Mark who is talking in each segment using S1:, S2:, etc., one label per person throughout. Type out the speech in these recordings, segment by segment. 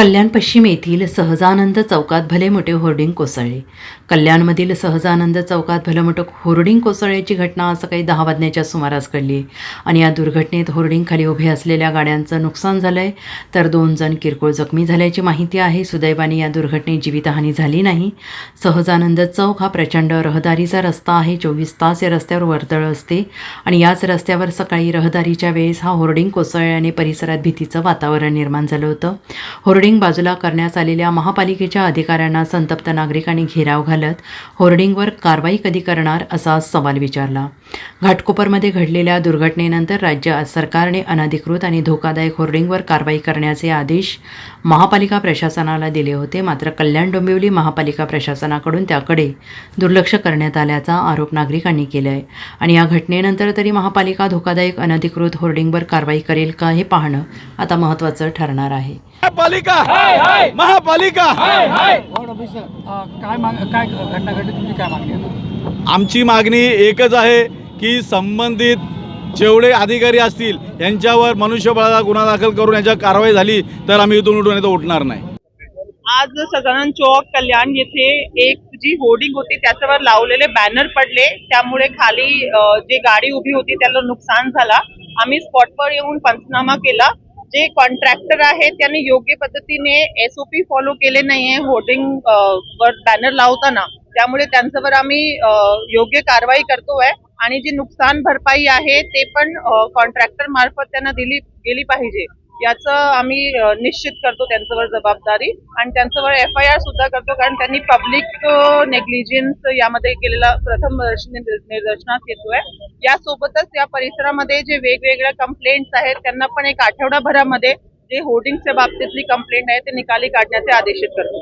S1: कल्याण पश्चिम येथील सहजानंद चौकात भले मोठे होर्डिंग कोसळले. कल्याणमधील सहजानंद चौकात भलं मोठं होर्डिंग कोसळल्याची घटना असं सकाळी दहा वाजण्याच्या सुमारास घडली. आणि या दुर्घटनेत होर्डिंगखाली उभे असलेल्या गाड्यांचं नुकसान झालं आहे तर दोन जण किरकोळ जखमी झाल्याची माहिती आहे. सुदैवाने या दुर्घटनेत जीवितहानी झाली नाही. सहजानंद चौक हा प्रचंड रहदारीचा रस्ता आहे. चोवीस तास या रस्त्यावर वर्दळ असते. आणि याच रस्त्यावर सकाळी रहदारीच्या वेळेस हा होर्डिंग कोसळल्याने परिसरात भीतीचं वातावरण निर्माण झालं होतं. होर्डिंग बाजूला करण्यात आलेल्या महापालिकेच्या अधिकाऱ्यांना संतप्त नागरिकांनी घेराव घालत होर्डिंगवर कारवाई कधी करणार असा सवाल विचारला. घाटकोपरमध्ये घडलेल्या दुर्घटनेनंतर राज्य सरकारने अनधिकृत आणि धोकादायक होर्डिंगवर कारवाई करण्याचे आदेश महापालिका प्रशासनाला दिले होते. मात्र कल्याण डोंबिवली महापालिका प्रशासनाकडून त्याकडे दुर्लक्ष करण्यात आल्याचा आरोप नागरिकांनी केला आहे आणि या घटनेनंतर तरी महापालिका धोकादायक अनधिकृत होर्डिंगवर कारवाई करेल का हे पाहणं आता महत्त्वाचं ठरणार आहे.
S2: महापालिका! महापालिका!
S3: वॉर्ड ऑफिसर अ, काय माग काय घटना घडली? तुमची काय मागणी आहे?
S2: आमची मागणी एकच आहे की संबंधित जेवढे अधिकारी असतील यांच्यावर मनुष्यबळाचा गुन्हा दाखल करून यांच्या कारवाई झाली तर आम्ही इथून उठून इथं उठणार नाही.
S4: आज सदानंद चौक कल्याण येथे एक जी होर्डिंग होती त्याच्यावर लावलेले बॅनर पडले. त्यामुळे खाली जे गाडी उभी होती त्याला नुकसान झाला. आम्ही स्पॉटवर येऊन पंचनामा केला. जे कॉन्ट्रॅक्टर आहेत त्यांनी योग्य पद्धतीने एसओपी फॉलो केले नाहीये होर्डिंग वर बॅनर लावताना. त्यामुळे त्यांच्यावर आम्ही योग्य कारवाई करतोय. आणि जी नुकसान भरपाई आहे ते पण कॉन्ट्रॅक्टर मार्फत त्यांना दिली गेली पाहिजे. याचं आम्ही निश्चित करतो त्यांच्यावर जबाबदारी आणि त्यांच्यावर एफ आय आर सुद्धा करतो कारण त्यांनी पब्लिक नेग्लिजन्स यामध्ये केलेला प्रथम निदर्शनास निदर्शनास येतोय. यासोबतच या परिसरामध्ये जे वेगवेगळ्या कंप्लेंट्स आहेत त्यांना पण एक आठवडाभरामध्ये जे होर्डिंगच्या बाबतीतली कंप्लेंट आहे ते निकाली काढण्याचे आदेशित करतो.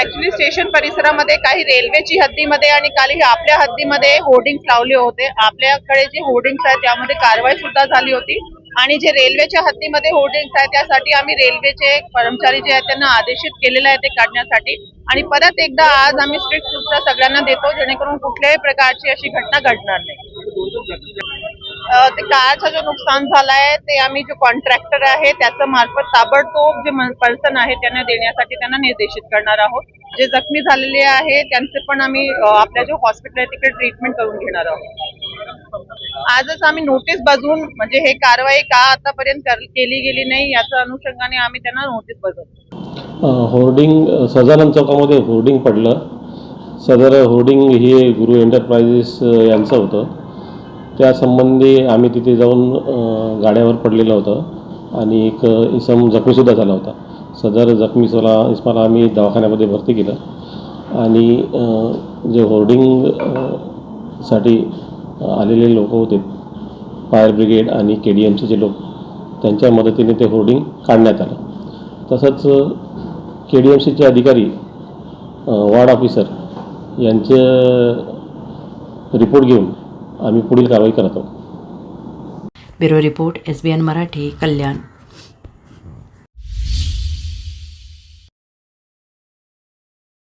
S4: ऍक्च्युली स्टेशन परिसरामध्ये काही रेल्वेची हद्दीमध्ये आणि काही आपल्या हद्दीमध्ये होर्डिंग्स लावले होते. आपल्याकडे जे होर्डिंग्स आहेत त्यामध्ये कारवाई सुद्धा झाली होती. आणि जे रेल्वेच्या हद्दीमध्ये होर्डिंग्स आहेत त्यासाठी आम्ही रेल्वेचे कर्मचारी जे आहेत त्यांना आदेशित केलेलं आहे ते काढण्यासाठी. आणि परत एकदा आज आम्ही स्ट्रिक्ट सूचना सगळ्यांना देतो जेणेकरून कुठल्याही प्रकारची अशी घटना घडणार नाही. ते कारचा जो नुकसान झालाय ते आम्ही जो कॉन्ट्रॅक्टर आहे त्याचं मार्फत ताबडतोब जे पर्सन आहे त्यांना देण्यासाठी त्यांना निर्देशित करणार आहोत. जे जखमी झालेले आहे त्यांचे पण आम्ही आपल्या जो हॉस्पिटल आहे तिकडे ट्रीटमेंट करून घेणार आहोत. आजच आम्ही नोटीस बजवून म्हणजे हे कारवाई का आतापर्यंत केली गेली नाही याच्या अनुषंगाने आम्ही त्यांना नोटीस बजवतो.
S5: होर्डिंग सजानंद चौकामध्ये होर्डिंग पडलं. सदर होर्डिंग हे गुरु एंटरप्राइजेस यांचं होतं. त्यासंबंधी आम्ही तिथे जाऊन गाड्यावर पडलेलं होतं आणि एक इसम जखमीसुद्धा झाला होता. सदर जखमीसला इसमाला आम्ही दवाखान्यामध्ये भरती केलं. आणि जे होर्डिंगसाठी आलेले लोक होते. फायर ब्रिगेड आणि के डी एम सीचे लोक त्यांच्या मदतीने ते होर्डिंग काढण्यात आलं. तसंच के डी एम सीचे अधिकारी वार्ड वॉर्ड ऑफिसर यांचे रिपोर्ट घेऊन आम्ही पुढील कारवाई करत आहोत.
S1: Bureau report S B N Marathi Kalyan.